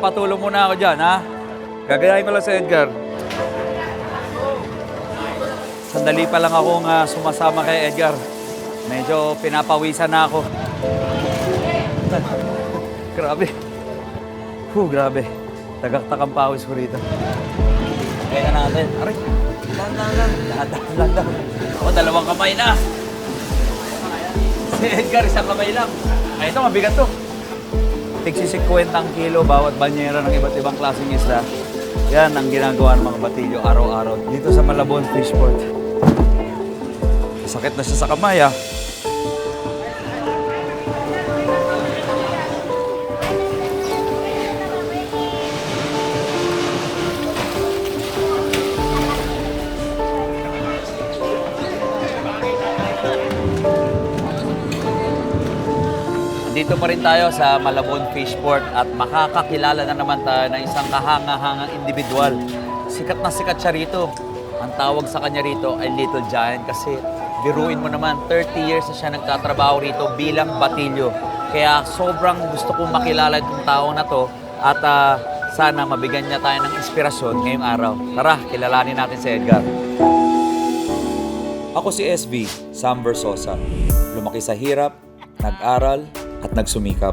magpapatulong muna ako dyan, ha? Gagayahin ko lang sa Edgar. Sandali pa lang akong ah, sumasama kay Edgar. Medyo pinapawisan na ako. grabe. Huh, grabe. Tagaktak ang pawis ko rito. Kaya natin. Aray, lang, lang, lang. Lahat, lang, lang. Ako, dalawang kamay na. Si Edgar, isang kamay lang. Ay, ito, mabigat to. Tigsisikwenta ang kilo bawat banyera ng iba't ibang klaseng isda. Yan ang ginagawa ng mga batilyo araw-araw dito sa Malabon Fishport. Sakit na siya sa kamay, ah. Dito pa rin tayo sa Malabon Fishport at makakakilala na naman tayo ng isang kahanga-hangang individual. Sikat na sikat siya rito. Ang tawag sa kanya rito ay Little Giant kasi biruin mo naman, 30 years na siya nagtatrabaho rito bilang batilyo. Kaya sobrang gusto kong makilala itong tao na to at ah, sana mabigyan niya tayo ng inspirasyon ngayong araw. Tara, kilalanin natin si Edgar. Ako si SB, Sam Versosa. Lumaki sa hirap, nag-aral, at nagsumikap.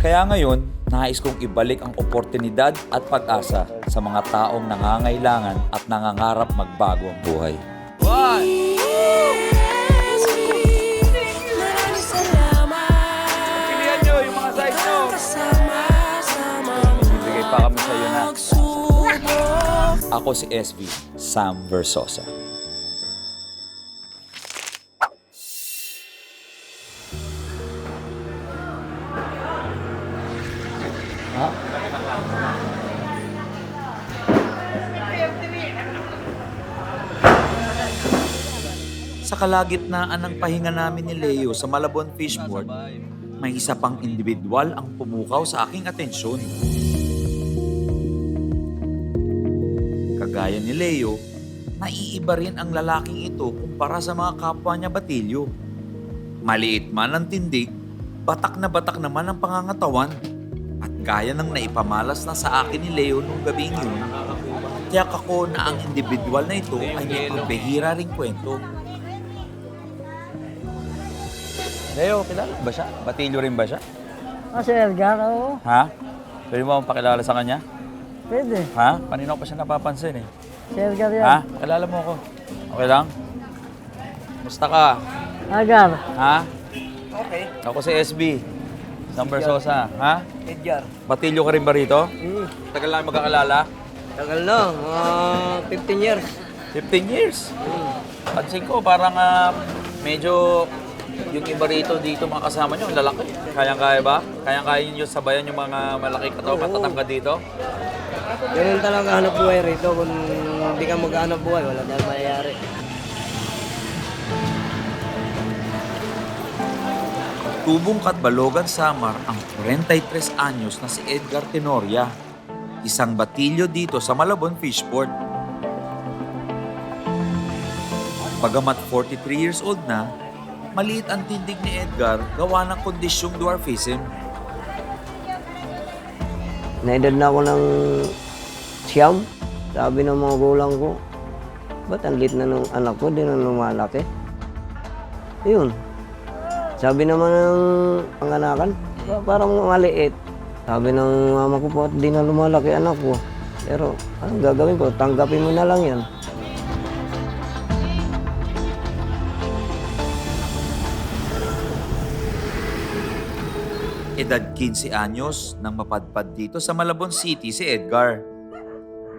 Kaya ngayon, nais kong ibalik ang oportunidad at pag-asa sa mga taong nangangailangan at nangangarap magbago ang buhay. Na. Ako si SB, Sam Versosa. Kalagitnaan ng pahinga namin ni Leo sa Malabon Fishport, may isa pang individual ang pumukaw sa aking atensyon. Kagaya ni Leo, naiiba rin ang lalaking ito kumpara sa mga kapwa niya batilyo. Maliit man ang tindig, batak na batak naman ang pangangatawan. At gaya ng naipamalas na sa akin ni Leo nung gabing yun, tiyak ako na ang individual na ito ay may pambihira ring kwento. Leo, kilala ba siya? Batilyo rin ba siya? Ah, si Edgar, oo. Ha? Pwede mo akong pakilala sa kanya? Pwede. Ha? Kanina ko pa siya napapansin eh. Si Edgar yan. Ha? Kilala mo ako. Okay lang? Musta ka? Agar. Ha? Okay. Ako si SB. Samber Sosa. Ha? Edgar. Batilyo ka rin ba rito? Hmm. Tagal lang magkakalala? Tagal na. Mga 15 years. 15 years. Pansin ko, parang ah, medyo yung iba rito dito mga kasama nyo, ang lalaki. Kayang-kaya ba? Kayang-kaya nyo sabayan yung mga malaki katawan, matatangkad dito? Ganun talaga hanap buhay rito. Kung hindi ka maghanap buhay, wala tayong mayayari. Tubong Katbalogan Samar ang 43 anyos na si Edgar Tenoria, isang batilyo dito sa Malabon Fishport. Bagamat 43 years old na, maliit ang tindig ni Edgar gawa ng kondisyong dwarfism. Naedad na ako ng siyam. Sabi ng mga gulang ko, ba't ang lit na ng anak ko, di na lumalaki? Yun. Sabi naman ng panganakan, "Ba- parang maliit. Sabi ng mama ko po, di na lumalaki anak ko. Pero anong gagawin ko? Tanggapin mo na lang yan. 15 anyos nang mapadpad dito sa Malabon City si Edgar.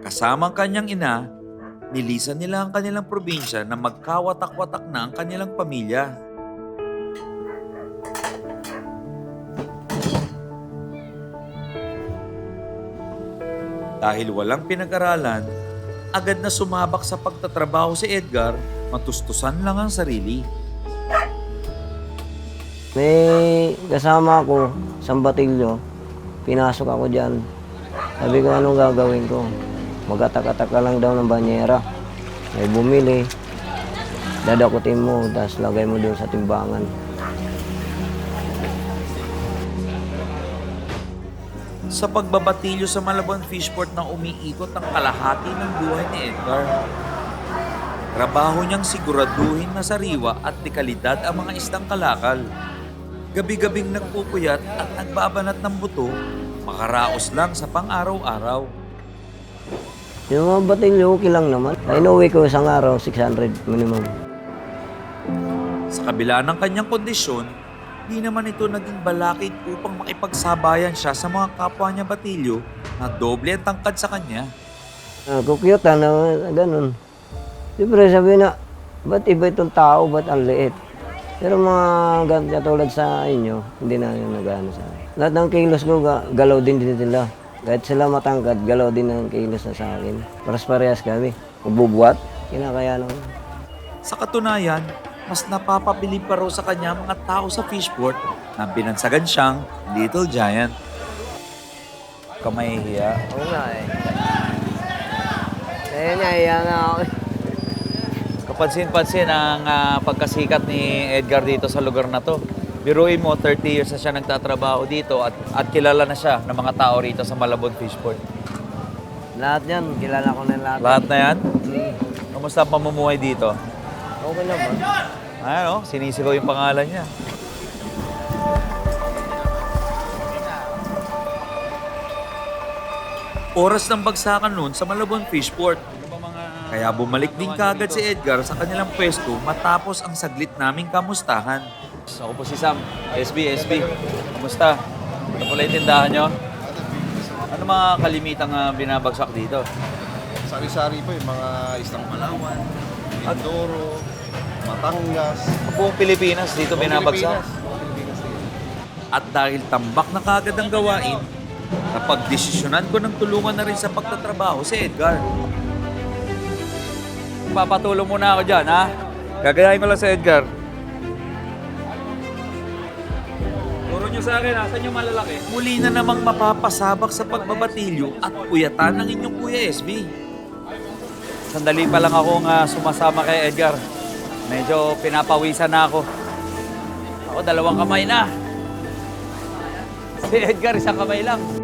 Kasama ang kanyang ina, nilisan nila ang kanilang probinsya na magkawatak-watak na ang kanilang pamilya. Dahil walang pinag-aralan, agad na sumabak sa pagtatrabaho si Edgar, matustusan lang ang sarili. May kasama ako sa batilyo. Pinasok ako dyan. Sabi ko, anong gagawin ko? Magatak-atak ka lang daw ng banyera. May bumili. Dadakutin mo, tapos lagay mo doon sa timbangan. sa pagbabatilyo sa Malabon Fishport na umiikot ang kalahati ng buhay ni Edgar. Trabaho niyang siguraduhin na sariwa at dekalidad ang mga isdang kalakal. Gabi-gabing nagpupuyat at nagbabanat ng buto, makaraos lang sa pang-araw-araw. Yung mga batilyo, okay lang naman. Ay, inuwi ko isang araw, 600 minimum. Sa kabila ng kanyang kondisyon, di naman ito naging balakid upang makipagsabayan siya sa mga kapwa niya batilyo na doble ang tangkad sa kanya. Uh, kukyutan na ganun. Siyempre sabi na, ba't iba itong tao, ba't ang liit? Pero mga katulad sa inyo, hindi na yung nag-ano sa akin. Lahat ng kilos ko, ga- galaw din din sila. Kahit sila matangkad, galaw din ang kilos na sa akin. Paras-parehas kami. Magbubuhat, kinakayanan ko. Sa katunayan, mas napapabilib pa raw sa kanya mga tao sa fishport na binansagan siyang Little Giant. Kamahihiya. Oo nga eh. Kaya nga ako. Kapansin-pansin ang ah, pagkasikat ni Edgar dito sa lugar na to. Biruin mo, 30 years na siya nagtatrabaho dito at, at kilala na siya ng mga tao rito sa Malabon Fishport. Lahat yan, kilala ko na lahat. Lahat na yan? Hmm. Kamusta ang pamumuhay dito? Okay naman. Ano, sinisigaw yung pangalan niya. Oras ng bagsakan noon sa Malabon Fishport. Kaya bumalik din kagad si Edgar sa kanilang pwesto matapos ang saglit naming kamustahan. Ako po si Sam, SB, SB. Kamusta? Ano pala yung tindahan nyo? Ano mga kalimitang ah, binabagsak dito? Sari-sari po yung mga istang Palawan, Mindoro, Batangas. Buong Pilipinas dito binabagsak. Pilipinas. Buong Pilipinas din. At dahil tambak na kagad ang gawain, napagdesisyonan ko ng tulungan na rin sa pagtatrabaho si Edgar. Papatulong muna ako dyan, ha? Gagayahin ko lang si Edgar. Turo nyo sa akin, asan yung malalaki? Muli na namang mapapasabak sa pagbabatilyo at puyatan ng inyong Kuya SB. Sandali pa lang akong ah, sumasama kay Edgar. Medyo pinapawisan na ako. Ako dalawang kamay na. Si Edgar, isang kamay lang.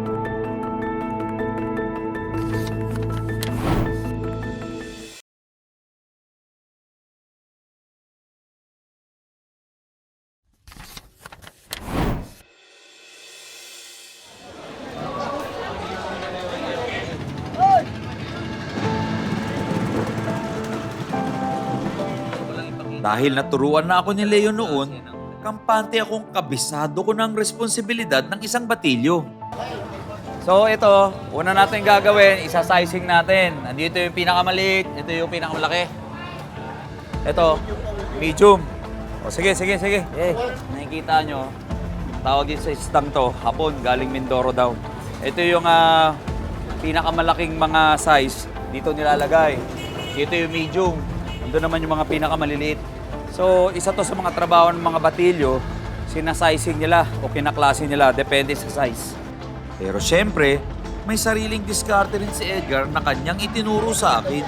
Dahil naturuan na ako ni Leo noon, kampante akong kabisado ko ng responsibilidad ng isang batilyo. So ito, una natin gagawin, isa-sizing natin. Andito yung pinakamaliit, ito yung pinakamalaki. Ito, medium. O sige, sige, sige. Eh, nakikita nyo, tawag din sa istang to, hapon, galing Mindoro daw. Ito yung ah, pinakamalaking mga size, dito nilalagay. Dito yung medium, ando naman yung mga pinakamaliliit. So, isa to sa mga trabaho ng mga batilyo, sinasizing nila o kinaklase nila, depende sa size. Pero syempre, may sariling diskarte rin si Edgar na kanyang itinuro sa akin.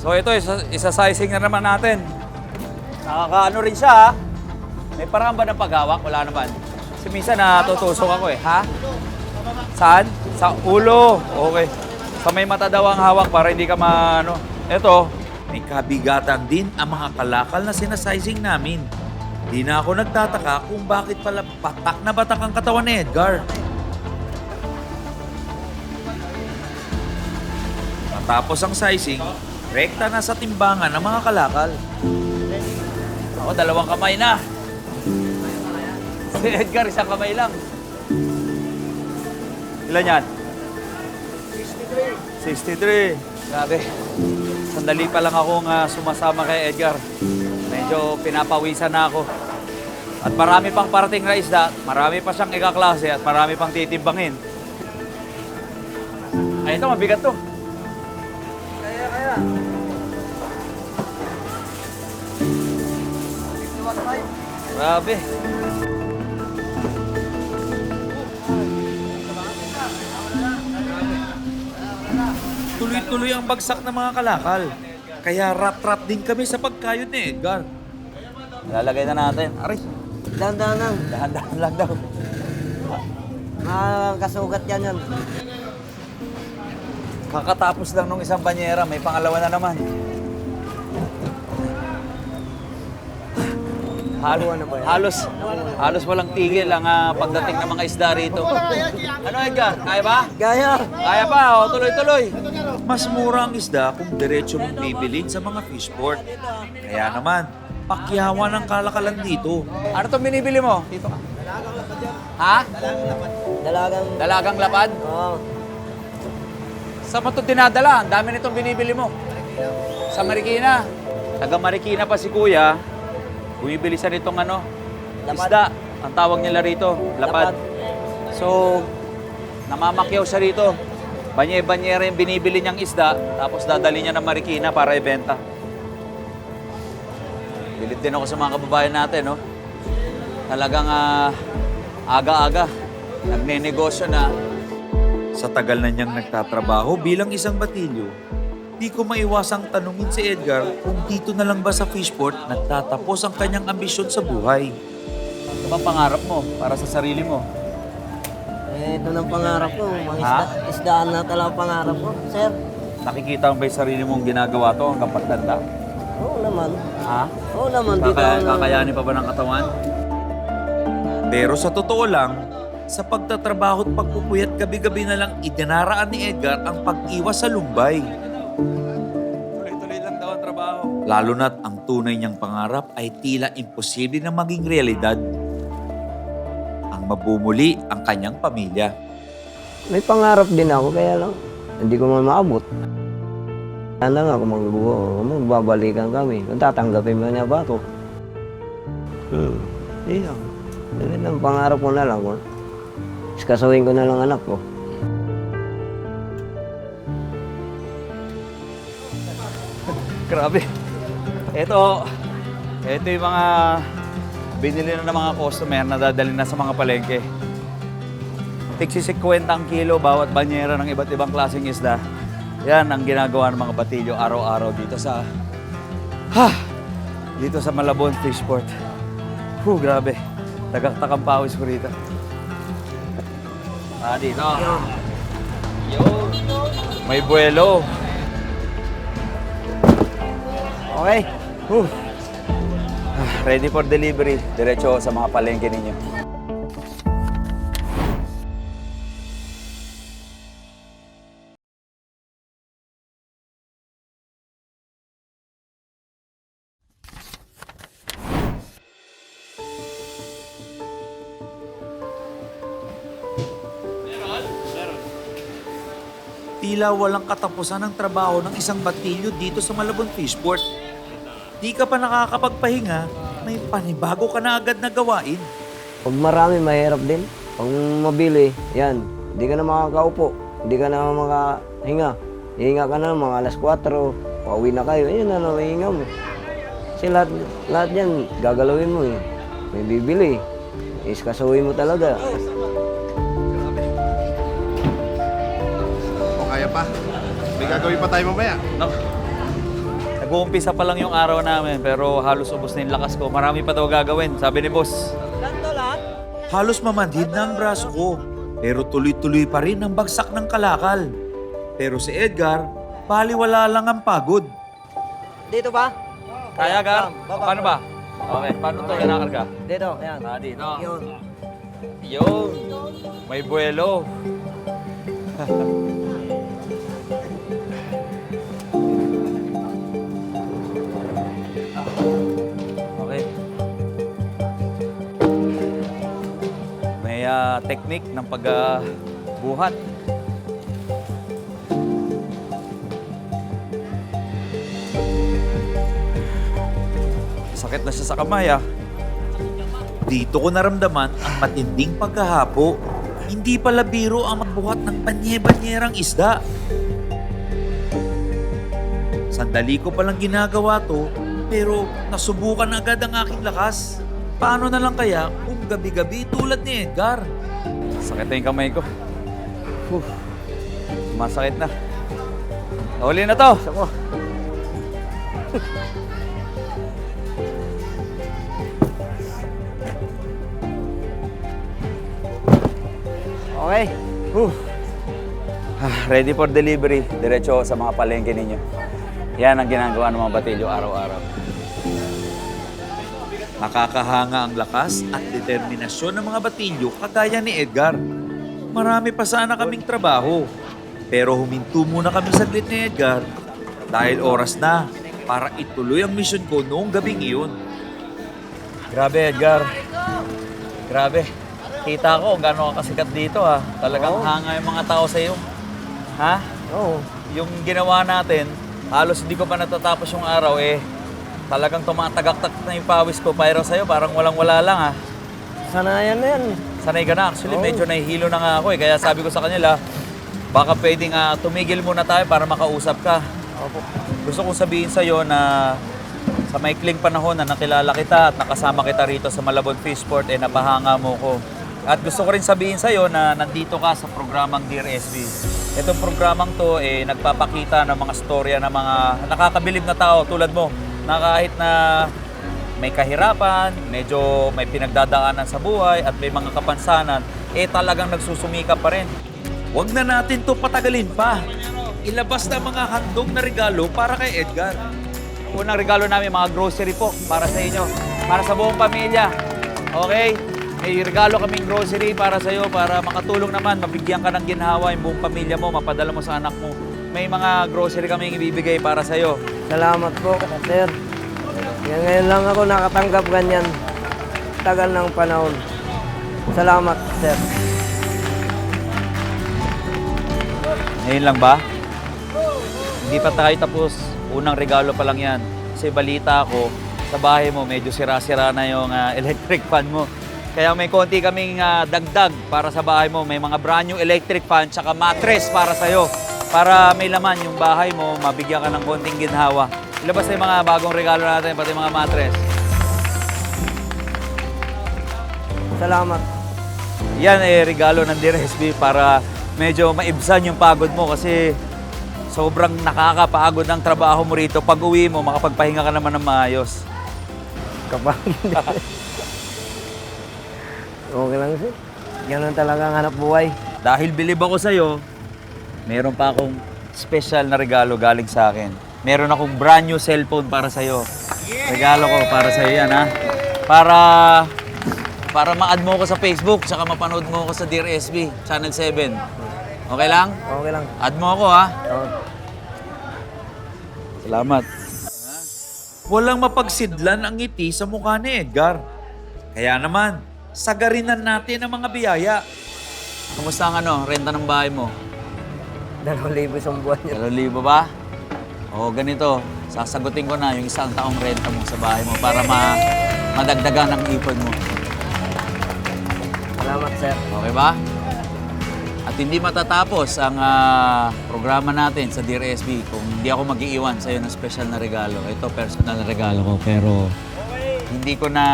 So ito, isa, isa-sizing na naman natin. Nakakaano rin siya, ha? May parang ba ng paghawak? Wala naman. Kasi minsan natutusok ako eh. Ha? Saan? Sa ulo. Okay. Sa may mata daw ang hawak para hindi ka maano. Ito, may kabigatan din ang mga kalakal na sinasizing namin. Di na ako nagtataka kung bakit pala batak na batak ang katawan ni Edgar. Matapos ang sizing, rekta na sa timbangan ng mga kalakal. Ako, dalawang kamay na. Si Edgar, isang kamay lang. Ilan yan? 63. 63. Grabe. Sandali pa lang akong ah, sumasama kay Edgar. Medyo pinapawisan na ako. At marami pang parating na isda, marami pa siyang ikaklase at marami pang titimbangin. Ay, ito, mabigat to. Kaya, kaya. Grabe. Tuloy-tuloy ang bagsak ng mga kalakal. Kaya rat-rat din kami sa pagkayod ni Edgar. Lalagay na natin. Aray, Dahan-dahan lang. dahan-dahan lang daw. Makakasugat yan yan. Kakatapos lang nung isang banyera, may pangalawa na naman. Halos, halos, halos walang tigil ang ah, pagdating ng mga isda rito. Ano Edgar? Kaya ba? Gaya! Kaya pa, o tuloy-tuloy. Mas mura ang isda kung diretso mong bibilin sa mga fishport. Kaya naman, pakyawan ng kalakalan dito. Ano itong binibili mo? Dito ka. Ha? Dalagang... Dalagang lapad? Oo. Saan mo ito dinadala? Ang dami nitong binibili mo. Sa Marikina. Taga Marikina pa si Kuya. Bumibili siya nitong ano, Lapad. isda. Ang tawag nila rito, lapad. Lapad. So, namamakyaw siya rito. Banye-banyera yung binibili niyang isda, tapos dadali niya ng Marikina para ibenta. Bilit din ako sa mga kababayan natin, no? Talagang ah, aga-aga, nagnenegosyo na. Sa tagal na niyang nagtatrabaho bilang isang batilyo, di ko maiwasang tanungin si Edgar kung dito na lang ba sa fishport nagtatapos ang kanyang ambisyon sa buhay. Ano ba pangarap mo para sa sarili mo? Eh, ito ng pangarap ko. Mga isda, isdaan na talaga pangarap ko. Sir, Nakikita mo ba yung sarili mong ginagawa to hanggang pagtanda? oo naman. Ha? Oo naman. Dito Kaka- ako- kakayanin pa ba ng katawan? Pero sa totoo lang, sa pagtatrabaho at pagpupuyat gabi-gabi na lang idinaraan ni Edgar ang pag-iwas sa lumbay. Tuloy-tuloy lang daw ang trabaho. Lalo na't ang tunay niyang pangarap ay tila imposible na maging realidad. Ang mabumuli ang kanyang pamilya. May pangarap din ako, kaya lang, hindi ko man maabot. Sana nga kung magbuo, magbabalikan kami. Kung tatanggapin mo niya ba ako? Hmm. Hindi lang. Ganun ang pangarap ko na lang. Kung iskasuhin ko na lang anak ko. Grabe. Ito, ito yung mga binili na ng mga customer na dadalhin na sa mga palengke. Tigsi 50 ang kilo bawat banyera ng iba't ibang klaseng isda. Yan ang ginagawa ng mga batilyo araw-araw dito sa ha, dito sa Malabon Fishport. Huh, grabe. Tagaktak ang pawis ko rito. Ah, dito. Yo. May buwelo. Okay. Whew. Ready for delivery. Diretso sa mga palengke ninyo. Tila walang katapusan ng trabaho ng isang batilyo dito sa Malabon Fishport. Di ka pa nakakapagpahinga, may panibago ka na agad na gawain. Pag marami, mahirap din. Pag mabili, yan, hindi ka na makakaupo. Hindi ka na makahinga. Hihinga ka na mga alas 4, pauwi na kayo. Ayun na lang, hihinga mo. Kasi lahat, lahat yan, gagalawin mo eh. May bibili. Iskasuhin mo talaga. O kaya pa. May gagawin pa tayo mamaya. No? Nag-uumpisa pa lang yung araw namin pero halos ubos na yung lakas ko. Marami pa daw gagawin, sabi ni boss. Halos mamanhid na ang braso ko. Pero tuloy-tuloy pa rin ang bagsak ng kalakal. Pero si Edgar, baliwala lang ang pagod. Dito ba? Kaya, Gar? Paano ba? Okay, paano ito kinakarga? Dito, yan. Ah, dito. Yun. Yun. May buwelo. Ah, technique ng pagbuhat. Sakit na siya sa kamay ah. Dito ko naramdaman ang matinding pagkahapo. Hindi pala biro ang magbuhat ng banye-banyerang isda. Sandali ko palang ginagawa to, pero nasubukan agad ang aking lakas. Paano na lang kaya kung gabi-gabi tulad ni Edgar? Sakit na yung kamay ko. Whew. Masakit na. Huli na to. Ako. Okay. Ah, Ready for delivery. Diretso sa mga palengke ninyo. Yan ang ginagawa ng mga batilyo araw-araw. Nakakahanga ang lakas at determinasyon ng mga batilyo kagaya ni Edgar. Marami pa sana kaming trabaho. Pero huminto muna kami saglit ni Edgar dahil oras na para ituloy ang mission ko noong gabing iyon. Grabe Edgar. Grabe. Kita ko ka kasikat dito ha. Talagang Oo. hanga yung mga tao sa iyo. Ha? Oo. Yung ginawa natin, halos hindi ko pa natatapos yung araw eh. Talagang tumatagaktak na yung pawis ko para sa'yo. Parang walang-wala lang ha. Sanayan na yan. Sanay ka na. Actually, Oo. medyo nahihilo na nga ako eh. Kaya sabi ko sa kanila, baka pwedeng ah, tumigil muna tayo para makausap ka. Opo. Gusto kong sabihin sa'yo na sa maikling panahon na nakilala kita at nakasama kita rito sa Malabon Fishport, eh napahanga mo ko. At gusto ko rin sabihin sa'yo na nandito ka sa programang Dear SB. Itong programang to, eh, nagpapakita ng mga storya ng mga nakakabilib na tao tulad mo, na kahit na may kahirapan, medyo may pinagdadaanan sa buhay at may mga kapansanan, eh talagang nagsusumika pa rin. Huwag na natin to patagalin pa. Ilabas na mga handog na regalo para kay Edgar. Unang regalo namin, mga grocery po para sa inyo. Para sa buong pamilya. Okay? May regalo kaming grocery para sa iyo para makatulong naman, mabigyan ka ng ginhawa yung buong pamilya mo, mapadala mo sa anak mo. May mga grocery kaming ibibigay para sa iyo. Salamat po, sir. Yan ngayon lang ako nakatanggap ganyan. Tagal ng panahon. Salamat, sir. Ngayon lang ba? Hindi pa tayo tapos. Unang regalo pa lang yan. Kasi balita ko, sa bahay mo medyo sira-sira na yung ah, electric fan mo. Kaya may konti kaming ah, dagdag para sa bahay mo. May mga brand new electric fan tsaka mattress para sa'yo. Para may laman yung bahay mo, mabigyan ka ng konting ginhawa. Ilabas na yung mga bagong regalo natin, pati mga mattress. Salamat. Yan eh regalo ng Dear SB para medyo maibsan yung pagod mo kasi sobrang nakakapagod ang trabaho mo rito. Pag uwi mo, makapagpahinga ka naman ng maayos. Kapag Okay lang, sir. Ganun talaga ang hanap buhay. Dahil bilib ako sa'yo, meron pa akong special na regalo galing sa akin. Meron akong brand new cellphone para sa'yo. Regalo ko para sa'yo yan, ha? Para para ma-add mo ko sa Facebook, tsaka mapanood mo ko sa Dear SB, Channel 7. Okay lang? Okay lang. Add mo ako, ha? Oo. Salamat. Walang mapagsidlan ang ngiti sa mukha ni Edgar. Kaya naman, sagarinan natin ang mga biyaya. Kumusta ang ano, renta ng bahay mo? Dalawang libo isang buwan yun. Dalawang libo ba? O ganito, sasagutin ko na yung isang taong renta mo sa bahay mo para ma madagdagan ang ipon mo. Salamat, sir. Okay ba? At hindi matatapos ang ah, programa natin sa Dear SB kung hindi ako mag-iiwan sa iyo ng special na regalo. Ito personal na regalo ko pero hindi ko na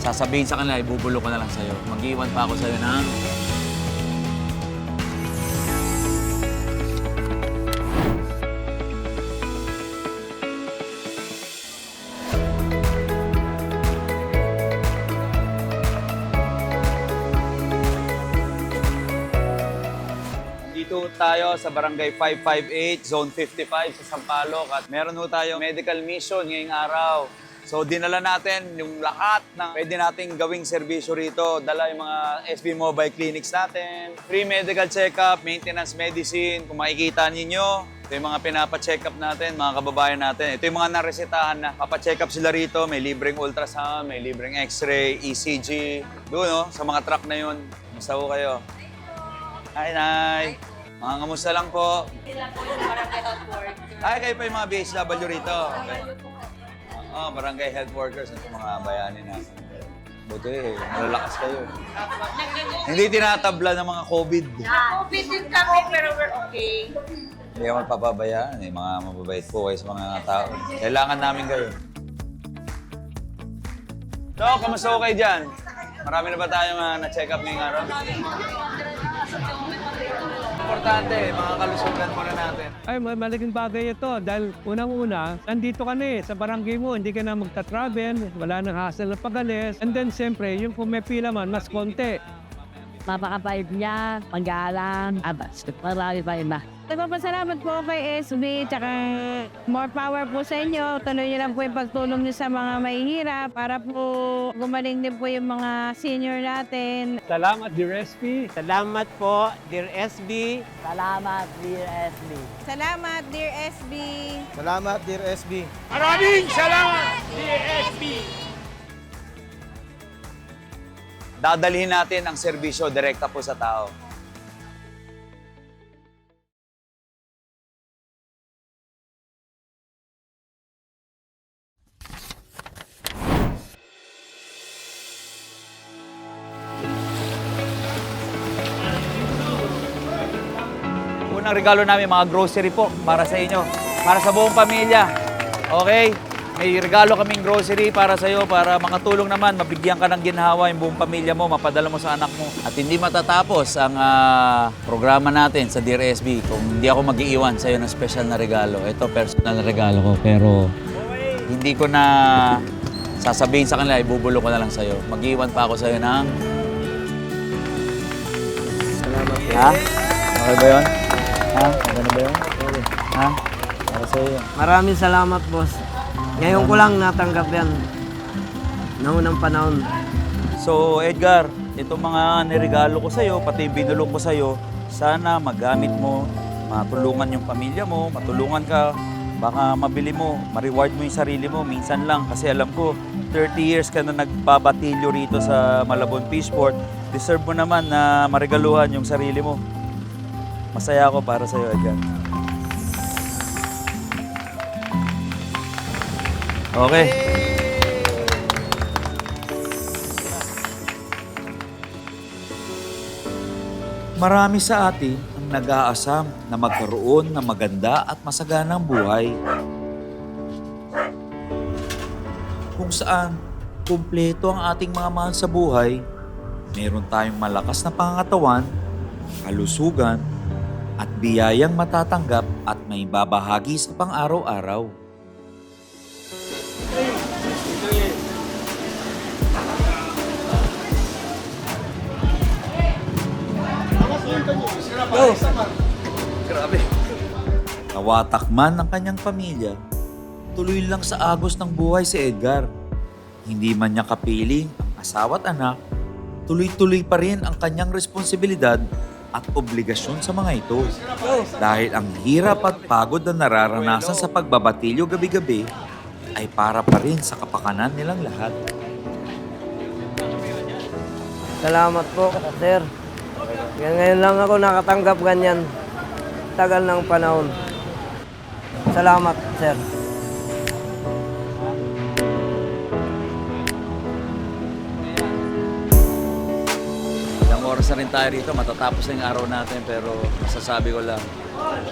sasabihin sa kanila, ibubulok ko na lang sa iyo. Mag-iiwan pa ako sa iyo ng tayo sa Barangay 558, Zone 55 sa Sampaloc at meron ho tayo medical mission ngayong araw. So dinala natin yung lahat ng pwede nating gawing serbisyo rito. Dala yung mga SB Mobile Clinics natin. Free medical check-up, maintenance medicine. Kung makikita ninyo, ito yung mga pinapa-check up natin, mga kababayan natin. Ito yung mga naresetahan na papacheck up sila rito. May libreng ultrasound, may libreng x-ray, ECG. Doon, no? sa mga truck na yun. Ho kayo? Hi, Nay. Mga kamusta lang po. Ay, kayo pa yung mga BHW rito. Okay. Oo, barangay health workers at mga bayani natin. Buti eh, malalakas kayo. Hindi tinatabla ng mga COVID. COVID din kami, pero we're okay. Hindi ka magpapabayaan eh. Mga mababait po kayo sa mga tao. Kailangan namin kayo. So, kamusta ko kayo dyan? Marami na ba tayong uh, na-check up ngayong araw? Importante, mga kalusugan muna natin. Ay, ma- malaking bagay ito dahil unang-una, nandito ka na eh, sa barangay mo, hindi ka na magta-travel, wala nang hassle na pagalis. And then, siyempre, yung kung may pila man, mas konti. Papakapait niya, pag-aalang, abas. Marami pa iba. Nagpapasalamat po kay SB, tsaka more power po sa inyo. Tuloy niyo lang po yung pagtulong niyo sa mga mahihirap para po gumaling din po yung mga senior natin. Salamat, Dear SP. Salamat po, Dear SB. Salamat, dear SB. Salamat, dear SB. Salamat, Dear SB. Dadalhin natin ang serbisyo direkta po sa tao. Unang regalo namin, mga grocery po para sa inyo. Para sa buong pamilya. Okay? May regalo kaming grocery para sa iyo para makatulong naman, mabigyan ka ng ginhawa yung buong pamilya mo, mapadala mo sa anak mo. At hindi matatapos ang ah, programa natin sa Dear SB kung hindi ako mag-iiwan sa iyo ng special na regalo. Ito personal na regalo ko pero hindi ko na sasabihin sa kanila, ibubulo ko na lang sa iyo. Mag-iwan pa ako sa iyo ng Salamat. Ha? Okay ba 'yon? Ha? Na ba 'yon? Ha? Para sa iyo. Maraming salamat, boss. Ngayon ko lang natanggap yan. Naunang panahon. So, Edgar, itong mga niregalo ko sa'yo, pati yung binulong ko sa'yo, sana magamit mo, matulungan yung pamilya mo, matulungan ka, baka mabili mo, ma-reward mo yung sarili mo, minsan lang. Kasi alam ko, 30 years ka na nagbabatilyo rito sa Malabon Fishport, deserve mo naman na maregaluhan yung sarili mo. Masaya ako para sa'yo, Edgar. Okay. Marami sa atin ang nag-aasam na magkaroon ng maganda at masaganang buhay. Kung saan kumpleto ang ating mga mahal sa buhay, meron tayong malakas na pangangatawan, kalusugan, at biyayang matatanggap at may babahagi sa pang-araw-araw. Grabe. Nawatak man ng kanyang pamilya, tuloy lang sa agos ng buhay si Edgar. Hindi man niya kapiling ang asawa at anak, tuloy-tuloy pa rin ang kanyang responsibilidad at obligasyon sa mga ito. Dahil ang hirap at pagod na nararanasan sa pagbabatilyo gabi-gabi ay para pa rin sa kapakanan nilang lahat. Salamat po, sir. Ngayon lang ako nakatanggap ganyan. Tagal ng panahon. Salamat, sir. Oras na rin tayo rito, matatapos na yung araw natin pero masasabi ko lang,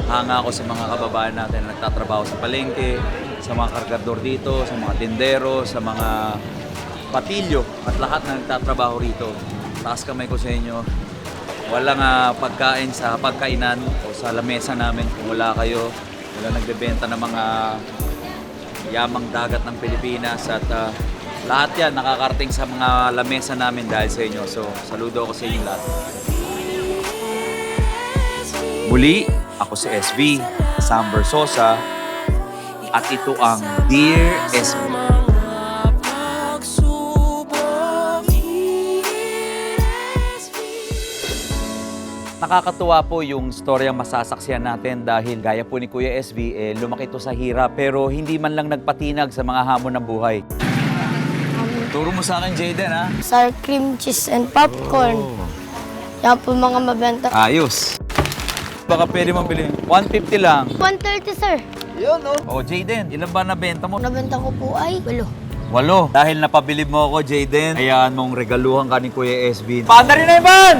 hanga ako sa mga kababayan natin na nagtatrabaho sa palengke, sa mga kargador dito, sa mga tindero, sa mga patilyo at lahat na nagtatrabaho rito. Taas kamay ko sa inyo. Walang ah, pagkain sa pagkainan o sa lamesa namin kung wala kayo. Wala nagbebenta ng mga yamang dagat ng Pilipinas at ah, lahat yan nakakarating sa mga lamesa namin dahil sa inyo. So, saludo ako sa inyo lahat. Muli, ako si SB, Sam Versosa, at ito ang Dear SB. Nakakatuwa po yung storyang masasaksiyan natin dahil gaya po ni Kuya SB, eh, lumaki to sa hirap pero hindi man lang nagpatinag sa mga hamon ng buhay. Turo mo sa akin, Jaden, ha? sour cream cheese and popcorn. Yan po mga mabenta. Ayos. Baka pwede mong bilhin. 150 lang. 130 sir. O, Jaden, ilan ba nabenta mo? Nabenta ko po ay walo. Walo. Dahil napabili mo ako, Jaden, hayaan mong regaluhan ka ni Kuya SB. Paanda rin na, Ivan!